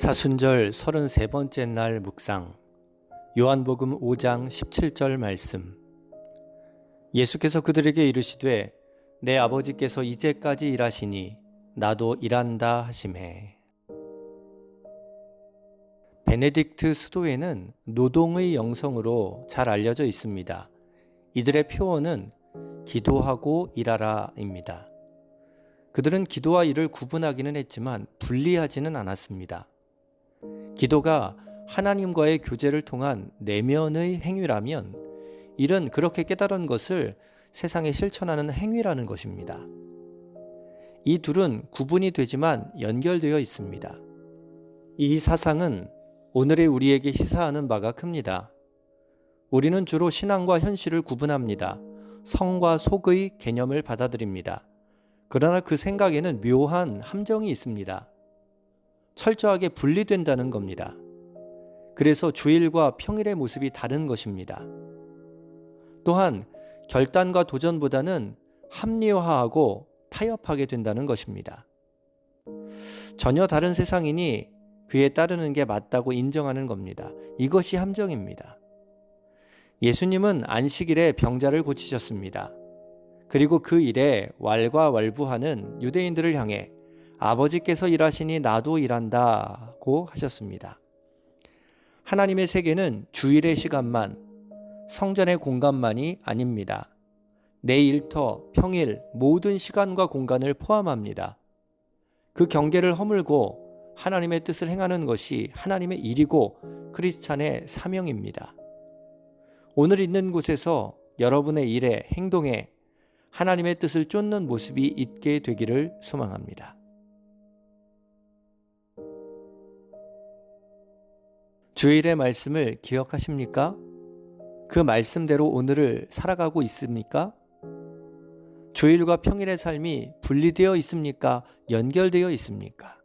사순절 33번째 날 묵상 요한복음 5장 17절 말씀 예수께서 그들에게 이르시되 내 아버지께서 이제까지 일하시니 나도 일한다 하심해 베네딕트 수도에는 노동의 영성으로 잘 알려져 있습니다. 이들의 표어는 기도하고 일하라입니다. 그들은 기도와 일을 구분하기는 했지만 분리하지는 않았습니다. 기도가 하나님과의 교제를 통한 내면의 행위라면 일은 그렇게 깨달은 것을 세상에 실천하는 행위라는 것입니다. 이 둘은 구분이 되지만 연결되어 있습니다. 이 사상은 오늘의 우리에게 시사하는 바가 큽니다. 우리는 주로 신앙과 현실을 구분합니다. 성과 속의 개념을 받아들입니다. 그러나 그 생각에는 묘한 함정이 있습니다. 철저하게 분리된다는 겁니다. 그래서 주일과 평일의 모습이 다른 것입니다. 또한 결단과 도전보다는 합리화하고 타협하게 된다는 것입니다. 전혀 다른 세상이니 그에 따르는 게 맞다고 인정하는 겁니다. 이것이 함정입니다. 예수님은 안식일에 병자를 고치셨습니다. 그리고 그 일에 왈가왈부하는 유대인들을 향해 아버지께서 일하시니 나도 일한다고 하셨습니다. 하나님의 세계는 주일의 시간만, 성전의 공간만이 아닙니다. 내 일터, 평일, 모든 시간과 공간을 포함합니다. 그 경계를 허물고 하나님의 뜻을 행하는 것이 하나님의 일이고 크리스찬의 사명입니다. 오늘 있는 곳에서 여러분의 일에, 행동에 하나님의 뜻을 쫓는 모습이 있게 되기를 소망합니다. 주일의 말씀을 기억하십니까? 그 말씀대로 오늘을 살아가고 있습니까? 주일과 평일의 삶이 분리되어 있습니까? 연결되어 있습니까?